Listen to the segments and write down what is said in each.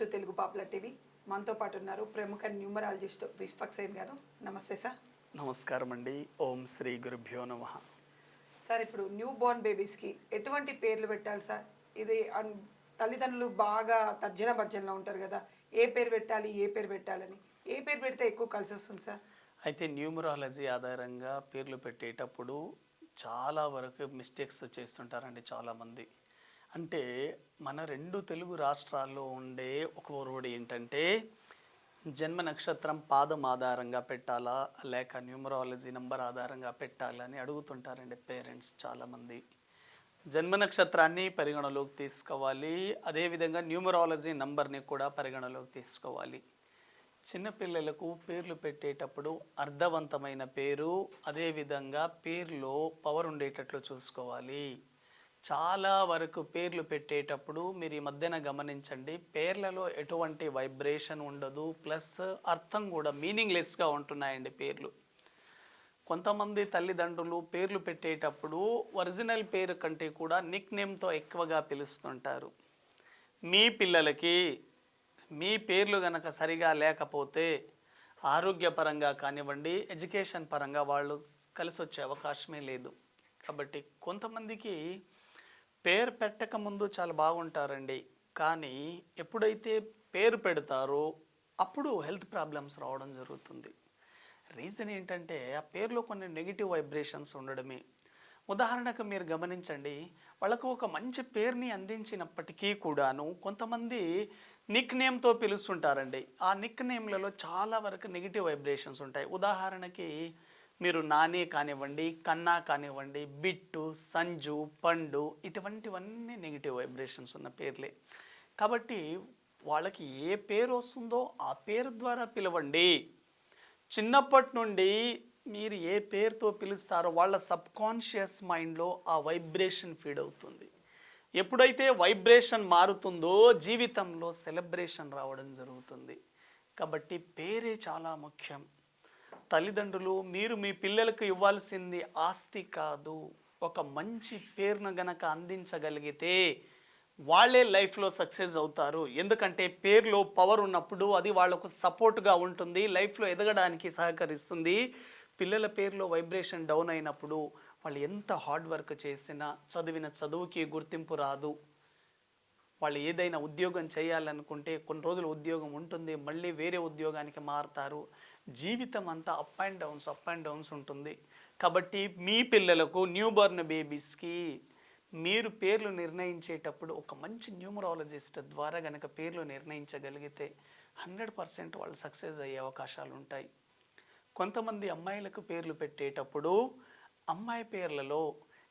To Telugu popular TV. మనతో పాటు ఉన్నారు ప్రముఖ న్యూమరాలజిస్ట్ విశ్వక్సేన్ గారు. నమస్తే సార్. నమస్కారం అండి. ఓం శ్రీ గురుభ్యో నమ. సార్ ఇప్పుడు న్యూ బోర్న్ బేబీస్కి ఎటువంటి పేర్లు పెట్టాలి సార్? ఇది తల్లిదండ్రులు బాగా తర్జన భర్జనలో ఉంటారు కదా ఏ పేరు పెట్టాలి ఏ పేరు పెట్టాలని? ఏ పేరు పెడితే ఎక్కువ కలిసి వస్తుంది సార్? అయితే న్యూమరాలజీ ఆధారంగా పేర్లు పెట్టేటప్పుడు చాలా వరకు మిస్టేక్స్ చేస్తుంటారండి చాలామంది. అంటే మన రెండు తెలుగు రాష్ట్రాల్లో ఉండే ఒక వర్డ్ ఏంటంటే జన్మ నక్షత్రం పాదం ఆధారంగా పెట్టాలా? లేక న్యూమరాలజీ నంబర్ ఆధారంగా పెట్టాలా అని అడుగుతుంటారండి పేరెంట్స్ చాలామంది. జన్మ నక్షత్రాన్ని పరిగణలోకి తీసుకోవాలి. అదేవిధంగా న్యూమరాలజీ నంబర్ని కూడా పరిగణలోకి తీసుకోవాలి. చిన్నపిల్లలకు పేర్లు పెట్టేటప్పుడు అర్థవంతమైన పేరు అదేవిధంగా పేర్లో పవర్ ఉండేటట్లు చూసుకోవాలి. చాలా వరకు పేర్లు పెట్టేటప్పుడు మీరు ఈ మధ్యన గమనించండి. పేర్లలో ఎటువంటి వైబ్రేషన్ ఉండదు. ప్లస్ అర్థం కూడా మీనింగ్లెస్గా ఉంటున్నాయండి పేర్లు. కొంతమంది తల్లిదండ్రులు పేర్లు పెట్టేటప్పుడు ఒరిజినల్ పేరు కంటే కూడా నిక్ నేమ్తో ఎక్కువగా పిలుస్తుంటారు. మీ పిల్లలకి మీ పేర్లు గనక సరిగా లేకపోతే ఆరోగ్యపరంగా కానివ్వండి ఎడ్యుకేషన్ పరంగా వాళ్ళు కలిసి వచ్చే అవకాశమే లేదు. కాబట్టి కొంతమందికి పేరు పెట్టక ముందు చాలా బాగుంటారండి. కానీ ఎప్పుడైతే పేరు పెడతారో అప్పుడు హెల్త్ ప్రాబ్లమ్స్ రావడం జరుగుతుంది. రీజన్ ఏంటంటే ఆ పేరులో కొన్ని నెగిటివ్ వైబ్రేషన్స్ ఉండడమే. ఉదాహరణకు మీరు గమనించండి వాళ్ళకు ఒక మంచి పేరుని అందించినప్పటికీ కూడాను కొంతమంది నిక్ నేమ్తో పిలుస్తుంటారండి. ఆ నిక్ నేమ్లలో చాలా వరకు నెగిటివ్ వైబ్రేషన్స్ ఉంటాయి. ఉదాహరణకి మీరు నానే కానివ్వండి కన్నా కానివ్వండి బిట్టు సంజు పండు ఇటువంటివన్నీ నెగిటివ్ వైబ్రేషన్స్ ఉన్న పేర్లే. కాబట్టి వాళ్ళకి ఏ పేరు వస్తుందో ఆ పేరు ద్వారా పిలవండి. చిన్నప్పటి నుండి మీరు ఏ పేరుతో పిలుస్తారో వాళ్ళ సబ్ కాన్షియస్ మైండ్లో ఆ వైబ్రేషన్ ఫీడ్ అవుతుంది. ఎప్పుడైతే వైబ్రేషన్ మారుతుందో జీవితంలో సెలబ్రేషన్ రావడం జరుగుతుంది. కాబట్టి పేరే చాలా ముఖ్యం. తల్లిదండ్రులు మీరు మీ పిల్లలకు ఇవ్వాల్సింది ఆస్తి కాదు. ఒక మంచి పేరును గనక అందించగలిగితే వాళ్ళే లైఫ్లో సక్సెస్ అవుతారు. ఎందుకంటే పేరులో పవర్ ఉన్నప్పుడు అది వాళ్ళకు సపోర్ట్గా ఉంటుంది లైఫ్లో ఎదగడానికి సహకరిస్తుంది. పిల్లల పేరులో వైబ్రేషన్ డౌన్ అయినప్పుడు వాళ్ళు ఎంత హార్డ్ వర్క్ చేసినా చదివిన చదువుకి గుర్తింపు రాదు. వాళ్ళు ఏదైనా ఉద్యోగం చేయాలనుకుంటే కొన్ని రోజులు ఉద్యోగం ఉంటుంది మళ్ళీ వేరే ఉద్యోగానికి మారుతారు. జీవితం అంతా up and downs up and downs ఉంటుంది. కాబట్టి మీ పిల్లలకు న్యూ బోర్న్ బేబీస్కి మీరు పేర్లు నిర్ణయించేటప్పుడు ఒక మంచి న్యూమరాలజిస్ట్ ద్వారా గనక పేర్లు నిర్ణయించగలిగితే హండ్రెడ్ పర్సెంట్ వాళ్ళు సక్సెస్ అయ్యే అవకాశాలు ఉంటాయి. కొంతమంది అమ్మాయిలకు పేర్లు పెట్టేటప్పుడు అమ్మాయి పేర్లలో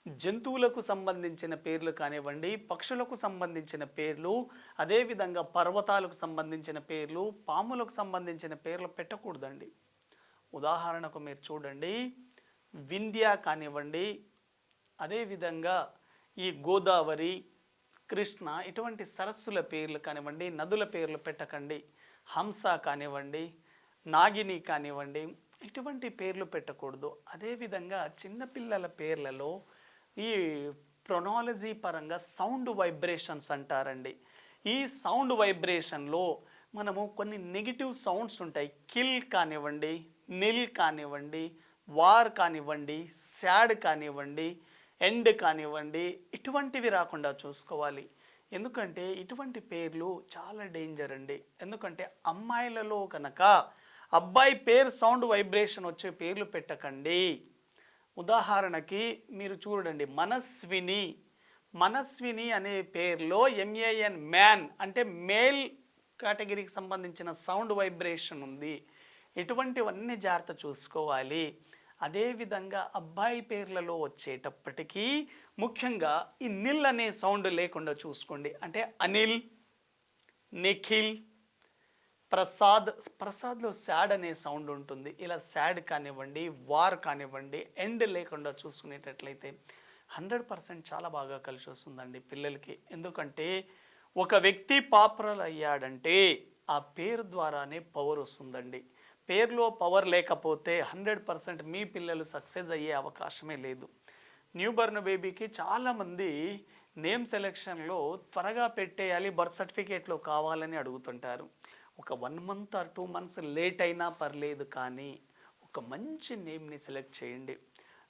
జంతువులకు సంబంధించిన పేర్లు కానివ్వండి పక్షులకు సంబంధించిన పేర్లు అదేవిధంగా పర్వతాలకు సంబంధించిన పేర్లు పాములకు సంబంధించిన పేర్లు పెట్టకూడదండి. ఉదాహరణకు మీరు చూడండి వింధ్య కానివ్వండి అదేవిధంగా ఈ గోదావరి కృష్ణ ఇటువంటి సరస్సుల పేర్లు కానివ్వండి నదుల పేర్లు పెట్టకండి. హంస కానివ్వండి నాగిని కానివ్వండి ఇటువంటి పేర్లు పెట్టకూడదు. అదేవిధంగా చిన్నపిల్లల పేర్లలో ఈ ప్రొనాలజీ పరంగా సౌండ్ వైబ్రేషన్స్ అంటారండి. ఈ సౌండ్ వైబ్రేషన్లో మనము కొన్ని నెగిటివ్ సౌండ్స్ ఉంటాయి. కిల్ కానివ్వండి నిల్ కానివ్వండి వార్ కానివ్వండి శాడ్ కానివ్వండి ఎండ్ కానివ్వండి ఇటువంటివి రాకుండా చూసుకోవాలి. ఎందుకంటే ఇటువంటి పేర్లు చాలా డేంజర్ అండి. ఎందుకంటే అమ్మాయిలలో కనుక అబ్బాయి పేరు సౌండ్ వైబ్రేషన్ వచ్చే పేర్లు పెట్టకండి. ఉదాహరణకి మీరు చూడండి మనస్విని. మనస్విని అనే పేరులో ఎంఏఎన్ మ్యాన్ అంటే మేల్ కేటగిరీకి సంబంధించిన సౌండ్ వైబ్రేషన్ ఉంది. ఇటువంటివన్నీ జాగ్రత్త చూసుకోవాలి. అదేవిధంగా అబ్బాయి పేర్లలో వచ్చేటప్పటికీ ముఖ్యంగా ఈ నిల్ అనే సౌండ్ లేకుండా చూసుకోండి. అంటే అనిల్ నిఖిల్ ప్రసాద్ ప్రసాద్లో శాడ్ అనే సౌండ్ ఉంటుంది. ఇలా శాడ్ కానివ్వండి వార్ కానివ్వండి ఎండ్ లేకుండా చూసుకునేటట్లయితే హండ్రెడ్ పర్సెంట్ చాలా బాగా కలిసి వస్తుందండి పిల్లలకి. ఎందుకంటే ఒక వ్యక్తి పాపులర్ అయ్యాడంటే ఆ పేరు ద్వారానే పవర్ వస్తుందండి. పేరులో పవర్ లేకపోతే హండ్రెడ్ పర్సెంట్ మీ పిల్లలు సక్సెస్ అయ్యే అవకాశమే లేదు. న్యూ బర్న్ బేబీకి చాలామంది నేమ్ సెలెక్షన్లో త్వరగా పెట్టేయాలి బర్త్ సర్టిఫికేట్లో కావాలని అడుగుతుంటారు. ఒక one month or two months late అయినా పర్లేదు కానీ ఒక మంచి నేమ్ని సెలెక్ట్ చేయండి.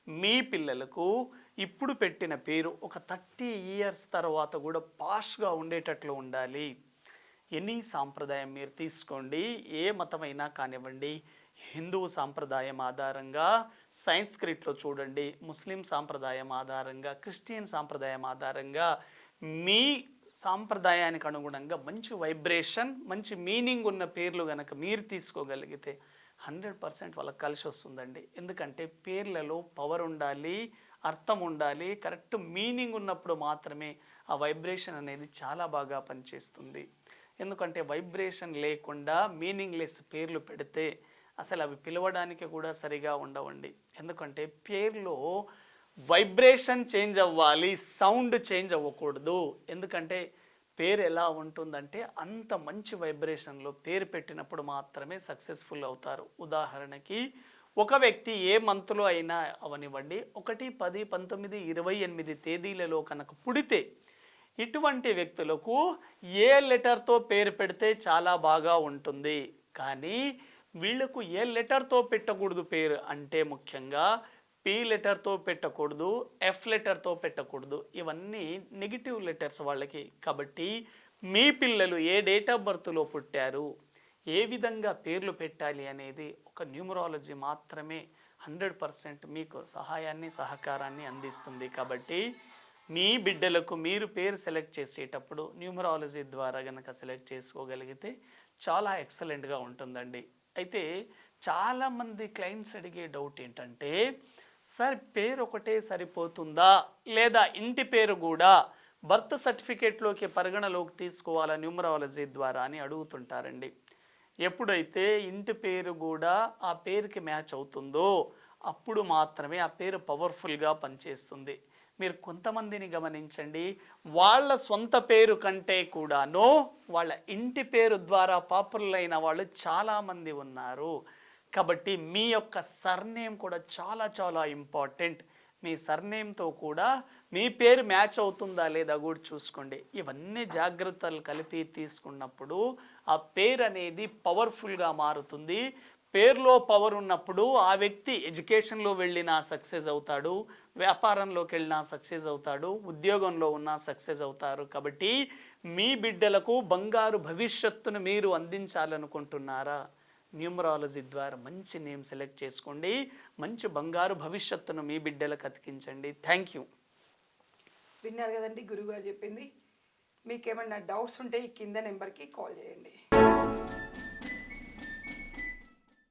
మీ పిల్లలకు ఇప్పుడు పెట్టిన పేరు ఒక థర్టీ ఇయర్స్ తర్వాత కూడా పాష్గా ఉండేటట్లు ఉండాలి. ఎనీ సాంప్రదాయం మీరు తీసుకోండి. ఏ మతమైనా కానివ్వండి. హిందూ సాంప్రదాయం ఆధారంగా సైన్స్క్రిట్లో చూడండి. ముస్లిం సాంప్రదాయం ఆధారంగా క్రిస్టియన్ సాంప్రదాయం ఆధారంగా మీ సాంప్రదాయానికి అనుగుణంగా మంచి వైబ్రేషన్ మంచి మీనింగ్ ఉన్న పేర్లు కనుక మీరు తీసుకోగలిగితే హండ్రెడ్ పర్సెంట్ వాళ్ళకి కలిసి వస్తుందండి. ఎందుకంటే పేర్లలో పవర్ ఉండాలి అర్థం ఉండాలి కరెక్ట్ మీనింగ్ ఉన్నప్పుడు మాత్రమే ఆ వైబ్రేషన్ అనేది చాలా బాగా పనిచేస్తుంది. ఎందుకంటే వైబ్రేషన్ లేకుండా మీనింగ్లెస్ పేర్లు పెడితే అసలు అవి పిలవడానికి కూడా సరిగా ఉండవండి. ఎందుకంటే పేర్లో వైబ్రేషన్ చేంజ్ అవ్వాలి సౌండ్ చేంజ్ అవ్వకూడదు. ఎందుకంటే పేరు ఎలా ఉంటుందంటే అంత మంచి వైబ్రేషన్లో పేరు పెట్టినప్పుడు మాత్రమే సక్సెస్ఫుల్ అవుతారు. ఉదాహరణకి ఒక వ్యక్తి ఏ మంత్లో అయినా అవనివ్వండి ఒకటి పది పంతొమ్మిది ఇరవై ఎనిమిది తేదీలలో కనుక పుడితే ఇటువంటి వ్యక్తులకు ఏ లెటర్తో పేరు పెడితే చాలా బాగా ఉంటుంది. కానీ వీళ్ళకు ఏ లెటర్తో పెట్టకూడదు పేరు అంటే ముఖ్యంగా పి లెటర్తో పెట్టకూడదు ఎఫ్ లెటర్తో పెట్టకూడదు. ఇవన్నీ నెగిటివ్ లెటర్స్ వాళ్ళకి. కాబట్టి మీ పిల్లలు ఏ డేట్ ఆఫ్ బర్త్లో పుట్టారు ఏ విధంగా పేర్లు పెట్టాలి అనేది ఒక న్యూమరాలజీ మాత్రమే హండ్రెడ్ పర్సెంట్ మీకు సహాయాన్ని సహకారాన్ని అందిస్తుంది. కాబట్టి మీ బిడ్డలకు మీరు పేరు సెలెక్ట్ చేసేటప్పుడు న్యూమరాలజీ ద్వారా కనుక సెలెక్ట్ చేసుకోగలిగితే చాలా ఎక్సలెంట్గా ఉంటుందండి. అయితే చాలామంది క్లయింట్స్ అడిగే డౌట్ ఏంటంటే సార్ పేరు ఒకటే సరిపోతుందా? లేదా ఇంటి పేరు కూడా బర్త్ సర్టిఫికేట్లోకి పరిగణలోకి తీసుకోవాలా న్యూమరాలజీ ద్వారా అని అడుగుతుంటారండి. ఎప్పుడైతే ఇంటి పేరు కూడా ఆ పేరుకి మ్యాచ్ అవుతుందో అప్పుడు మాత్రమే ఆ పేరు పవర్ఫుల్గా పనిచేస్తుంది. మీరు కొంతమందిని గమనించండి. వాళ్ళ సొంత పేరు కంటే కూడాను వాళ్ళ ఇంటి పేరు ద్వారా పాపులర్ అయిన వాళ్ళు చాలామంది ఉన్నారు. కాబట్టి మీ యొక్క సర్నేమ్ కూడా చాలా చాలా ఇంపార్టెంట్. మీ సర్నేమ్తో కూడా మీ పేరు మ్యాచ్ అవుతుందా లేదా కూడా చూసుకోండి. ఇవన్నీ జాగ్రత్తలు కలిపి తీసుకున్నప్పుడు ఆ పేరు అనేది పవర్ఫుల్గా మారుతుంది. పేరులో పవర్ ఉన్నప్పుడు ఆ వ్యక్తి ఎడ్యుకేషన్లో వెళ్ళినా సక్సెస్ అవుతాడు. వ్యాపారంలోకి వెళ్ళినా సక్సెస్ అవుతాడు. ఉద్యోగంలో ఉన్నా సక్సెస్ అవుతారు. కాబట్టి మీ బిడ్డలకు బంగారు భవిష్యత్తును మీరు అందించాలనుకుంటున్నారా? న్యూమరాలజీ ద్వారా మంచి నేమ్ సెలెక్ట్ చేసుకోండి. మంచి బంగారు భవిష్యత్తును మీ బిడ్డలకు అతికించండి. థ్యాంక్ యూ విన్నారు కదండి గురుగారు చెప్పింది. మీకేమన్నా డౌట్స్ ఉంటే ఈ కింద నెంబర్కి కాల్ చేయండి.